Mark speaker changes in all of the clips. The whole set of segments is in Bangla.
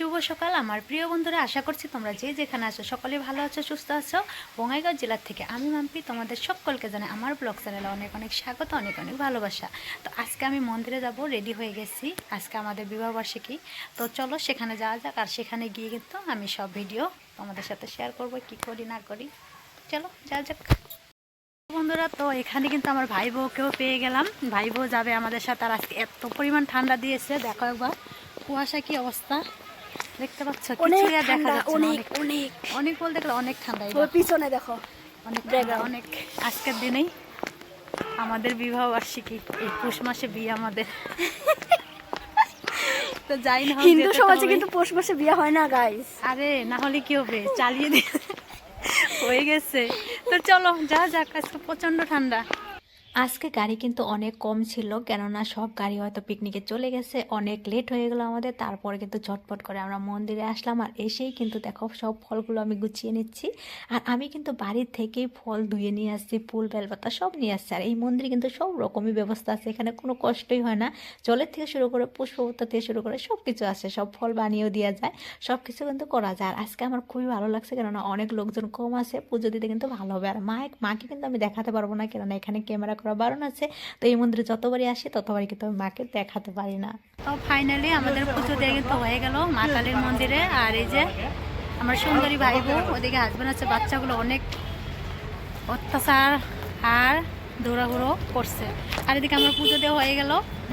Speaker 1: শুভ সকাল। আমার প্রিয় বন্ধুরা, আশা করছি তোমরা যে যেখানে আছো সকলে ভালো আছো, সুস্থ আছো। বঙ্গাইগাঁও জেলার থেকে আমি মাম্পি, তোমাদের সকলকে জানাই আমার ব্লগ চ্যানেলে অনেক অনেক স্বাগত, অনেক অনেক ভালোবাসা। তো আজকে আমি মন্দিরে যাব রেডি হয়ে গেছি। আজকে আমাদের বিবাহবার্ষিকী তো চলো সেখানে যাওয়া যাক, আর সেখানে গিয়ে কিন্তু আমি সব ভিডিও তোমাদের সাথে শেয়ার করব, কি করি, না করি। চলো, যাওয়া যাক। বন্ধুরা, তো এখানে কিন্তু আমার ভাই বউকেও পেয়ে গেলাম। ভাই বউ যাবে আমাদের সাথে, আর আজকে এত পরিমাণ ঠান্ডা দিয়েছে। দেখো একবার, কুয়াশা কি অবস্থা। দেখতে পাচ্ছ দেখা যাচ্ছে
Speaker 2: অনেক
Speaker 1: অনেক।
Speaker 2: অনেক।
Speaker 1: অনেক বলতে গেলে অনেক ঠান্ডা
Speaker 2: পিছনে দেখো।
Speaker 1: অনেক অনেক। আজকের দিনেই আমাদের বিবাহ বার্ষিকী এই পুষ মাসে বিয়ে আমাদের। তো যাই না
Speaker 2: হিন্দু সমাজে কিন্তু পৌষ মাসে বিয়ে হয় না গাইস
Speaker 1: আরে না হলে কি হবে? চালিয়ে দিয়ে হয়ে গেছে। তো চলো যা যাক আজকে প্রচণ্ড ঠান্ডা। আজকে গাড়ি কিন্তু অনেক কম ছিল, কেননা সব গাড়ি হয়তো পিকনিকে চলে গেছে, অনেক লেট হয়ে গেলো আমাদের, তারপরে কিন্তু ঝটপট করে আমরা মন্দিরে আসলাম আর এসেই কিন্তু দেখো সব ফলগুলো আমি গুছিয়ে নিচ্ছি। আর আমি কিন্তু বাড়ির থেকেই ফল ধুয়ে নিয়ে আসছি, ফুল, বেলপাতা সব নিয়ে আসছি। আর এই মন্দিরে কিন্তু সব রকমই ব্যবস্থা আছে, এখানে কোনো কষ্টই হয় না। জলের থেকে শুরু করে পুষ্পপত্র থেকে শুরু করে সব কিছু আছে, সব ফল বানিয়েও দেওয়া যায় সব কিছু কিন্তু করা যায়। আর আজকে আমার খুবই ভালো লাগছে, কেননা অনেক লোকজন কম আছে, পুজো দিতে কিন্তু ভালো হবে। আর মা, মাকে কিন্তু আমি দেখাতে পারব না, কেননা এখানে ক্যামেরা করা বারণ আছে, তো এই মন্দিরে যতবারই আসি ততবারই কিন্তু আমি মাকে দেখাতে পারি না। তো ফাইনালি আমাদের পুজো দিয়ে কিন্তু হয়ে গেল, মা কালীর মন্দিরে। আর এই যে আমার সুন্দরী ভাই বউ ওদিকে হাজবেন্ড আছে, বাচ্চাগুলো অনেক অত্যাচার আর দৌড়াঘুরো করছে। আর এদিকে আমার পুজো দেওয়া হয়ে গেল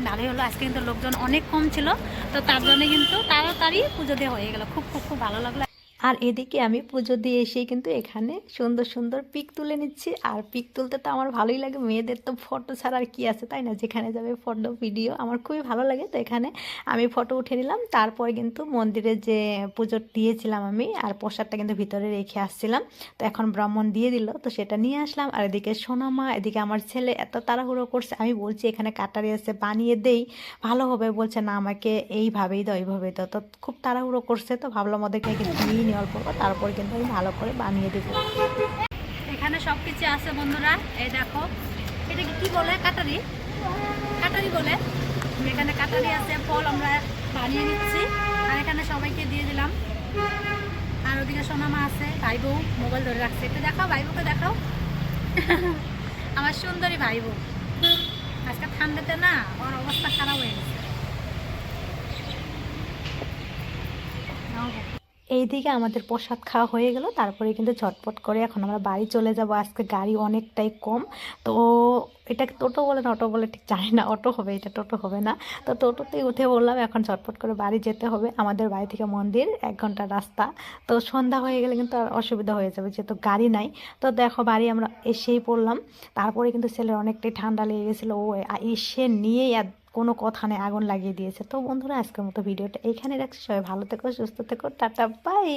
Speaker 1: ভালোই হলো, আজকে কিন্তু লোকজন অনেক কম ছিল, তো তার জন্য কিন্তু তাড়াতাড়ি পুজো দেওয়া হয়ে গেল। খুব খুব খুব ভালো লাগল। আর এদিকে আমি পুজো দিয়ে এসেই কিন্তু এখানে সুন্দর সুন্দর পিক তুলে নিচ্ছি। আর পিক তুলতে তো আমার ভালোই লাগে, মেয়েদের তো ফটো ছাড়া আর কি আছে, তাই না? যেখানে যাবে ফটো ভিডিও আমার খুবই ভালো লাগে। তো এখানে আমি ফটো উঠে নিলাম, তারপর কিন্তু মন্দিরে যে পুজো দিয়েছিলাম আমি, আর প্রসাদটা কিন্তু ভিতরে রেখে আসছিলাম। তো এখন ব্রাহ্মণ দিয়ে দিল, তো সেটা নিয়ে আসলাম। আর এদিকে সোনামা, এদিকে আমার ছেলে এত তাড়াহুড়ো করছে, আমি বলছি, এখানে কাটারি আছে, বানিয়ে দেই, ভালো হবে। বলছে, না, আমাকে এইভাবেই দাও এইভাবেই দাও। তো খুব তাড়াহুড়ো করছে, তো ভাবলাম ওদেরকে আগে অল্প করে, তারপর কিন্তু আমি ভালো করে বানিয়ে দেবো। এখানে সব কিছু আছে বন্ধুরা এই দেখো। এটা কি কি বলে কাটারি? কাটারি বলে। এখানে কাটারি আছে ফল আমরা বানিয়ে নিচ্ছি। আর এখানে সবাইকে দিয়ে দিলাম। আর ওদিকে সোনামা আছে ভাই বউ মোবাইল ধরে রাখছে। একটু দেখাও ভাই বউকে দেখাও। আমার সুন্দরী ভাই বউ আজকে ঠান্ডাতে না ওর অবস্থা খারাপ হয়ে গেছে। এইদিকে আমাদের প্রসাদ খাওয়া হয়ে গেল, তারপরে কিন্তু ঝটপট করে এখন আমরা বাড়ি চলে যাব। আজকে গাড়ি অনেকটাই কম, তো এটা টোটো বলে না, অটো বলে ঠিক জানি না, অটো হবে, এটা টোটো হবে না। তো টোটোতেই উঠে বললাম, এখন ঝটপট করে বাড়ি যেতে হবে। আমাদের বাড়ি থেকে মন্দির, এক ঘণ্টা রাস্তা। তো সন্ধ্যা হয়ে গেলে কিন্তু আর অসুবিধা হয়ে যাবে, যেহেতু গাড়ি নাই। তো দেখো, বাড়ি আমরা এসেই পড়লাম। তারপরে কিন্তু ছেলের অনেকটাই ঠান্ডা লেগে গেছিল, ও এসে নিয়েই কোনো কথা নেই, আগুন লাগিয়ে দিয়েছে। তো বন্ধুরা, আজকের মতো ভিডিওটা এখানে রাখছি। সবাই ভালো থেকো, সুস্থ থেকো, টাটা, বাই।